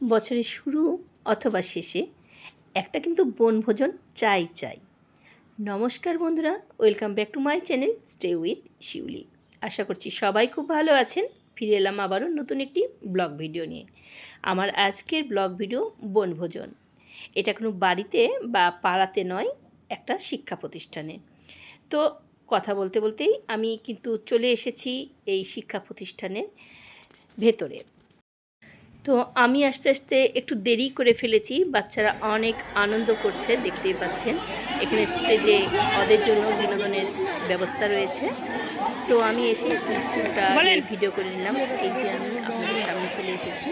বছরের শুরু অথবা শেষে একটা কিন্তু বনভোজন চাই চাই। নমস্কার বন্ধুরা, welcome back to my channel stay with Shiuli. আশা করছি সবাই খুব ভালো আছেন। ফিরে এলাম আবারও নতুন একটি ব্লগ ভিডিও নিয়ে। আমার আজকের ব্লগ ভিডিও বনভোজন। এটা কোনো বাড়িতে বা পাড়াতে নয়, একটা শিক্ষা প্রতিষ্ঠানে। তো কথা বলতে বলতেই আমি কিন্তু চলে এসেছি এই শিক্ষা প্রতিষ্ঠানের ভেতরে। তো আমি আস্তে আস্তে একটু দেরি করে ফেলেছি। বাচ্চারা অনেক আনন্দ করছে দেখতেই পাচ্ছেন। এখানে স্টেজে ওদের জন্য বিনোদনের ব্যবস্থা রয়েছে। তো আমি এসে স্কুলটা ভিডিও করে নিলাম। এই যে আমি আপনাদের সামনে চলে এসেছি।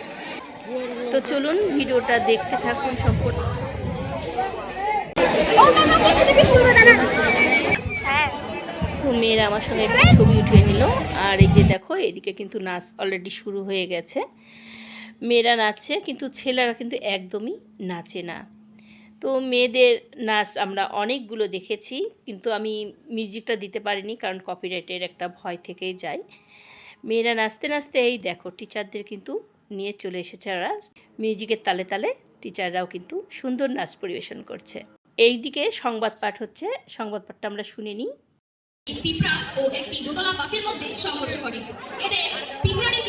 তো চলুন ভিডিওটা দেখতে থাকুন সম্পূর্ণ। তো মেয়েরা আমার সঙ্গে একটু ছবি উঠিয়ে নিল। আর এই যে দেখো এদিকে কিন্তু নাচ অলরেডি শুরু হয়ে গেছে। মেয়েরা নাচছে, কিন্তু ছেলেরা কিন্তু একদমই নাচে না। তো মেয়েদের নাচ আমরা অনেকগুলো দেখেছি, কিন্তু আমি মিউজিকটা দিতে পারিনি কারণ কপিরাইটের একটা ভয় থেকেই যায়। মেয়েরা নাচতে নাচতে এই দেখো টিচারদের কিন্তু নিয়ে চলে এসেছে ওরা। মিউজিকের তালে তালে টিচাররাও কিন্তু সুন্দর নাচ পরিবেশন করছে। এই দিকে সংবাদ পাঠ হচ্ছে, সংবাদ পাঠটা আমরা শুনে নিই। পিঁপড়া ও একটি দোতলা বাসের মধ্যে সংঘর্ষ ঘটে এতে পিঁপড়াটির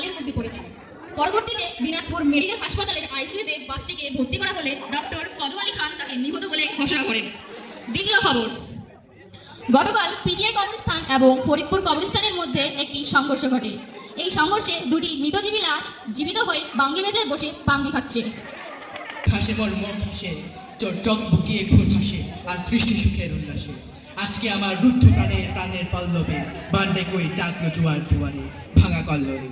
খালের মধ্যে পড়ে যায়। পরবর্তীতে দিনাজপুর মেডিকেল হাসপাতালের আইসিইউতে বাসটিকে ভর্তি করা হলে ডক্টর কদম আলী খান তাকে নিহত বলে ঘোষণা করেন। দ্বিতীয় খবর, গতকাল পিটিআই কবরস্থান এবং ফরিদপুর কবরস্থানের মধ্যে একটি সংঘর্ষ ঘটে। এই সংঘর্ষে দুটি মৃতজীবী লাশ জীবিত হয়ে বাঙ্গি মেজায় বসে পাঙ্গি খাচ্ছে। খাসে মোর মোর খাসে চক বুকিয়ে খুন হাসে আর সৃষ্টি সুখের উল্লাসে। আজকে আমার রুদ্ধ প্রাণের প্রাণের পল্লবে, বান্ডে কই চাকলো জুয়ার দুয়ারে ভাঙা কল্লরে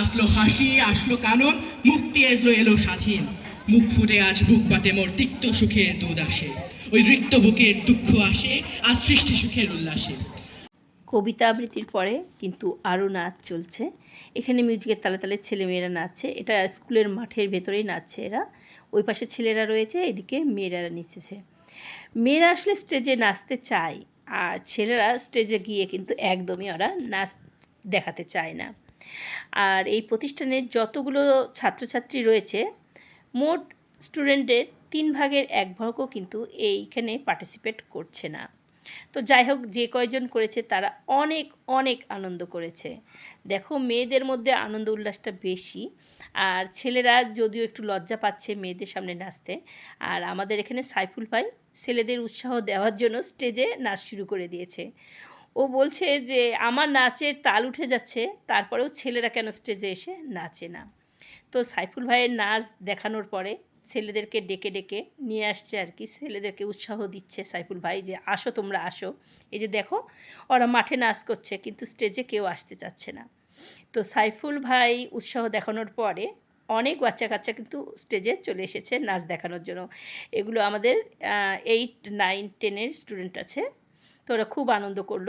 আসলো হাসি, আসলো কানন মুক্তি এসলো এলো স্বাধীন। মুখ ফুটে আজ বুক বাটে মোর তিক্ত সুখের দুধ আসে। ওই রিক্ত বুকের দুঃখ আসে আর সৃষ্টি সুখের উল্লাসে। কবিতা আবৃত্তির পরে কিন্তু আরও নাচ চলছে। এখানে মিউজিকের তালে তালে ছেলেমেয়েরা নাচছে। এটা স্কুলের মাঠের ভেতরেই নাচছে এরা। ওই পাশে ছেলেরা রয়েছে, এদিকে মেয়েরা নিচেছে। মেয়েরা আসলে স্টেজে নাচতে চায়, আর ছেলেরা স্টেজে গিয়ে কিন্তু একদমই ওরা নাচ দেখাতে চায় না। আর এই প্রতিষ্ঠানের যতগুলো ছাত্রছাত্রী রয়েছে, মোট স্টুডেন্টের তিন ভাগের এক ভাগও কিন্তু এইখানে পার্টিসিপেট করছে না। তো যাই হোক, যে কয়জন করেছে তারা অনেক অনেক আনন্দ করেছে। দেখো, মেয়েদের মধ্যে আনন্দ উল্লাসটা বেশি, আর ছেলেরা যদিও একটু লজ্জা পাচ্ছে মেয়েদের সামনে নাচতে, আর আমাদের এখানে সাইফুল ভাই ছেলেদের উৎসাহ দেওয়ার জন্য স্টেজে নাচ শুরু করে দিয়েছে। ও বলছে যে, আমার নাচের তাল উঠে যাচ্ছে, তারপরেও ছেলেরা কেন স্টেজে এসে নাচে না? তো সাইফুল ভাইয়ের নাচ দেখানোর পরে ছেলেদেরকে ডেকে ডেকে নিয়ে আসছে আর কি। ছেলেদেরকে উৎসাহ দিচ্ছে সাইফুল ভাই যে, আসো তোমরা, আসো। এই যে দেখো, ওরা মাঠে নাচ করছে, কিন্তু স্টেজে কেউ আসতে চাচ্ছে না। তো সাইফুল ভাই উৎসাহ দেখানোর পরে অনেক বাচ্চা কাচ্চা কিন্তু স্টেজে চলে এসেছে নাচ দেখানোর জন্য। এগুলো আমাদের এইট নাইন টেনের স্টুডেন্ট আছে। তো ওরা খুব আনন্দ করল।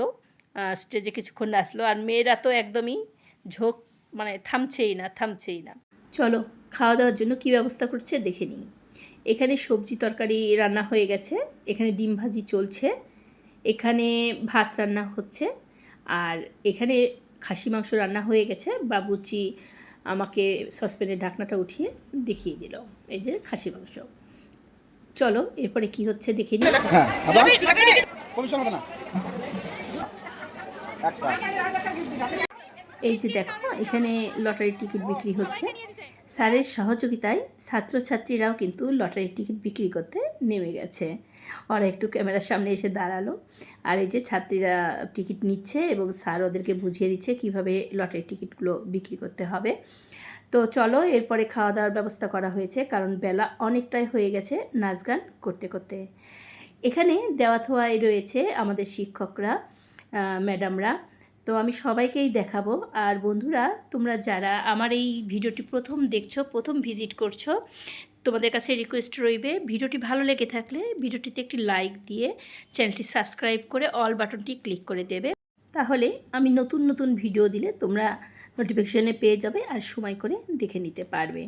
স্টেজে কিছুক্ষণ নাচলো। আর মেয়েরা তো একদমই ঝোঁক মানে থামছেই না থামছেই না। চলো খাওয়া দাওয়ার জন্য কী ব্যবস্থা করছে দেখে নিই। এখানে সবজি তরকারি রান্না হয়ে গেছে। এখানে ডিম ভাজি চলছে। এখানে ভাত রান্না হচ্ছে। আর এখানে খাসি মাংস রান্না হয়ে গেছে। বাবুচি আমাকে সসপ্যানের ঢাকনাটা উঠিয়ে দেখিয়ে দিল। এই যে খাসি মাংস। চলো এরপরে কি হচ্ছে দেখে নিই। হ্যাঁ কমিশন হবে না? আচ্ছা। এই যে দেখো, এখানে লটারির টিকিট বিক্রি হচ্ছে। স্যারের সহযোগিতায় ছাত্রছাত্রীরাও কিন্তু লটারির টিকিট বিক্রি করতে নেমে গেছে। ওরা একটু ক্যামেরার সামনে এসে দাঁড়াল। আর এই যে ছাত্রীরা টিকিট নিচ্ছে এবং স্যার ওদেরকে বুঝিয়ে দিচ্ছে কীভাবে লটারির টিকিটগুলো বিক্রি করতে হবে। তো চলো, এরপরে খাওয়া দাওয়ার ব্যবস্থা করা হয়েছে, কারণ বেলা অনেকটাই হয়ে গেছে নাচ গান করতে করতে। এখানে দেওয়া থোয়াই রয়েছে আমাদের শিক্ষকরা ম্যাডামরা। তো আমি সবাইকেই দেখাবো। আর বন্ধুরা, তোমরা যারা আমার এই ভিডিওটি প্রথম দেখছ, প্রথম ভিজিট করছ, তোমাদের কাছে রিকোয়েস্ট রইবে, ভিডিওটি ভালো লেগে থাকলে ভিডিওটিতে একটি লাইক দিয়ে চ্যানেলটি সাবস্ক্রাইব করে অল বাটনটি ক্লিক করে দেবে। তাহলে আমি নতুন নতুন ভিডিও দিলে তোমরা নোটিফিকেশানে পেয়ে যাবে আর সময় করে দেখে নিতে পারবে।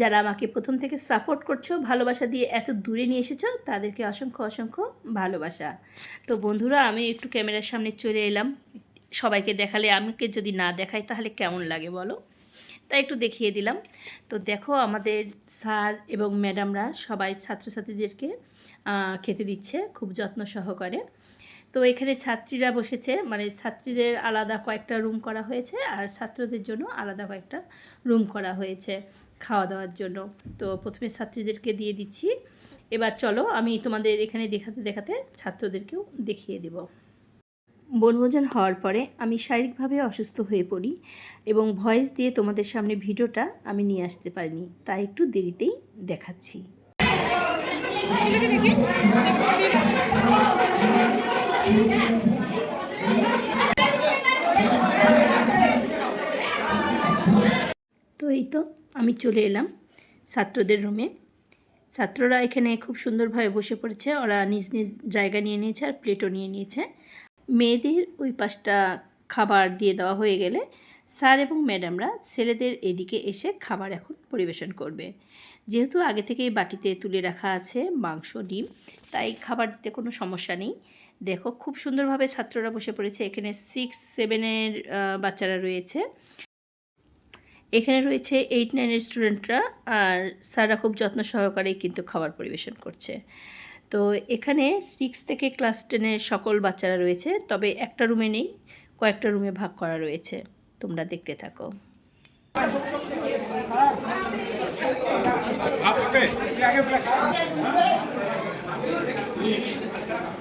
যারা আমাকে প্রথম থেকে সাপোর্ট করছ, ভালোবাসা দিয়ে এত দূরে নিয়ে এসেছ, তাদেরকে অসংখ্য অসংখ্য ভালোবাসা। তো বন্ধুরা, আমি একটু ক্যামেরার সামনে চলে এলাম। সবাইকে দেখালে আমাকে যদি না দেখাই তাহলে কেমন লাগে বলো? তাই একটু দেখিয়ে দিলাম। তো দেখো, আমাদের স্যার এবং ম্যাডামরা সবাই ছাত্রছাত্রীদেরকে খেতে দিচ্ছে খুব যত্ন সহকারে। তো এখানে ছাত্রীরা বসেছে মানে ছাত্রীদের আলাদা কয়েকটা রুম করা হয়েছে আর ছাত্রদের জন্য আলাদা কয়েকটা রুম করা হয়েছে খাওয়া দাওয়ার জন্য। তো প্রথমে ছাত্রীদেরকে দিয়ে দিচ্ছি। এবার চলো আমি তোমাদের এখানে দেখাতে দেখাতে ছাত্রদেরকেও দেখিয়ে দেব। বনভোজন হওয়ার পরে আমি শারীরিকভাবে অসুস্থ হয়ে পড়ি এবং ভয়েস দিয়ে তোমাদের সামনে ভিডিওটা আমি নিয়ে আসতে পারিনি, তাই একটু দেরিতেই দেখাচ্ছি। তো এই তো আমি চলে এলাম ছাত্রদের রুমে ছাত্ররা এখানে খুব সুন্দরভাবে বসে পড়েছে। ওরা নিজ নিজ জায়গা নিয়ে নিয়েছে আর প্লেটও নিয়ে নিয়েছে। মেয়েদের ওই পাশটা খাবার দিয়ে দেওয়া হয়ে গেলে স্যার এবং ম্যাডামরা ছেলেদের এদিকে এসে খাবার এখন পরিবেশন করবে। যেহেতু আগে থেকেই বাটিতে তুলে রাখা আছে মাংস, ডিম, তাই খাবার দিতে কোনো সমস্যা নেই। দেখো, খুব সুন্দরভাবে ছাত্ররা বসে পড়েছে। এখানে সিক্স সেভেনের বাচ্চারা রয়েছে। এখানে রয়েছে এইট নাইনের স্টুডেন্টরা আর স্যাররা খুব যত্ন সহকারেই কিন্তু খাবার পরিবেশন করছে। তো এখানে সিক্স থেকে ক্লাস টেনের সকল বাচ্চারা রয়েছে, তবে একটা রুমে নেই, কয়েকটা রুমে ভাগ করা রয়েছে। তোমরা দেখতে থাকো।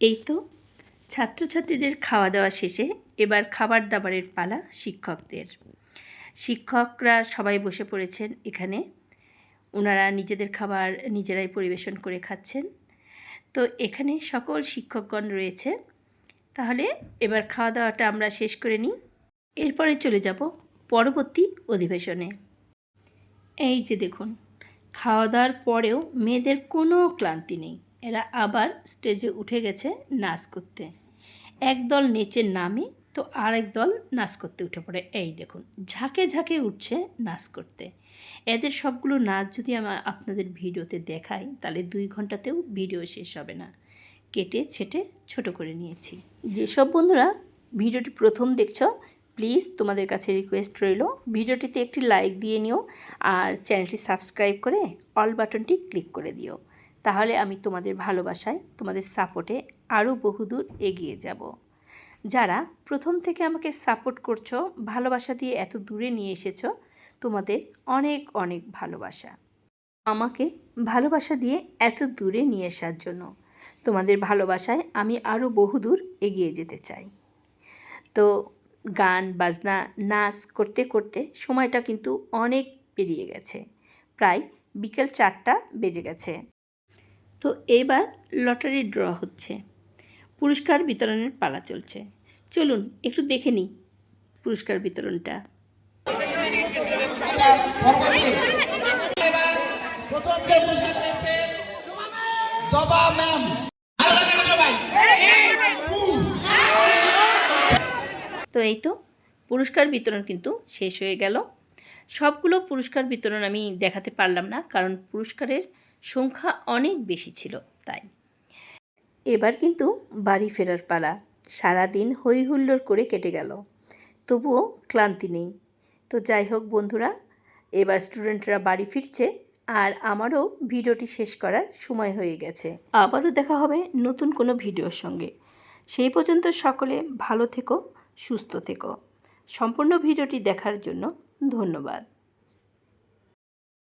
এই তো ছাত্রছাত্রীদের খাওয়া দাওয়া শেষে এবার খাবার দাবারের পালা শিক্ষকদের। শিক্ষকরা সবাই বসে পড়েছেন এখানে। ওনারা নিজেদের খাবার নিজেরাই পরিবেশন করে খাচ্ছেন। তো এখানে সকল শিক্ষকগণ রয়েছে। তাহলে এবার খাওয়া দাওয়াটা আমরা শেষ করে নিই। এরপরে চলে যাব পরবর্তী অধিবেশনে। এই যে দেখুন খাওয়া দাওয়ার পরেও মেয়েদের কোনো ক্লান্তি নেই। এরা আবার স্টেজে উঠে গেছে নাচ করতে। একদল নেচে নামে তো আরেক দল নাচ করতে উঠে পড়ে। এই দেখুন, ঝাঁকে ঝাঁকে উঠছে নাচ করতে। এদের সবগুলো নাচ যদি আমার আপনাদের ভিডিওতে দেখাই, তাহলে দুই ঘন্টাতেও ভিডিও শেষ হবে না। কেটে ছেটে ছোট করে নিয়েছি। যেসব বন্ধুরা ভিডিওটি প্রথম দেখছ, প্লিজ তোমাদের কাছে রিকোয়েস্ট রইল, ভিডিওটিতে একটি লাইক দিয়ে নিও আর চ্যানেলটি সাবস্ক্রাইব করে অল বাটনটি ক্লিক করে দিও। তাহলে আমি তোমাদের ভালোবাসায়, তোমাদের সাপোর্টে আরও বহুদূর এগিয়ে যাব। যারা প্রথম থেকে আমাকে সাপোর্ট করছ, ভালোবাসা দিয়ে এত দূরে নিয়ে এসেছ, তোমাদের অনেক অনেক ভালোবাসা। আমাকে ভালোবাসা দিয়ে এত দূরে নিয়ে আসার জন্য তোমাদের ভালোবাসায় আমি আরও বহুদূর এগিয়ে যেতে চাই। তো গান, বাজনা, নাচ করতে করতে সময়টা কিন্তু অনেক পেরিয়ে গেছে। প্রায় বিকেল চারটা বেজে গেছে। তো এবার লটারি ড্র হচ্ছে। পুরস্কার বিতরণের পালা চলছে। চলুন, একটু দেখে নিই পুরস্কার বিতরণটা। তো এই তো, পুরস্কার বিতরণ কিন্তু শেষ হয়ে গেল। সবগুলো পুরস্কার বিতরণ আমি দেখাতে পারলাম না, কারণ পুরস্কারের সংখ্যা অনেক বেশি ছিল, তাই। এবার কিন্তু বাড়ি ফেরার পালা। সারাদিন হই হুল্লোড় করে কেটে গেল। তবুও ক্লান্তি নেই। তো যাই হোক বন্ধুরা, এবার স্টুডেন্টরা বাড়ি ফিরছে আর আমারও ভিডিওটি শেষ করার সময় হয়ে গেছে। আবারও দেখা হবে নতুন কোনো ভিডিওর সঙ্গে। সেই পর্যন্ত সকলে ভালো থেকো, সুস্থ থেকো। সম্পূর্ণ ভিডিওটি দেখার জন্য ধন্যবাদ।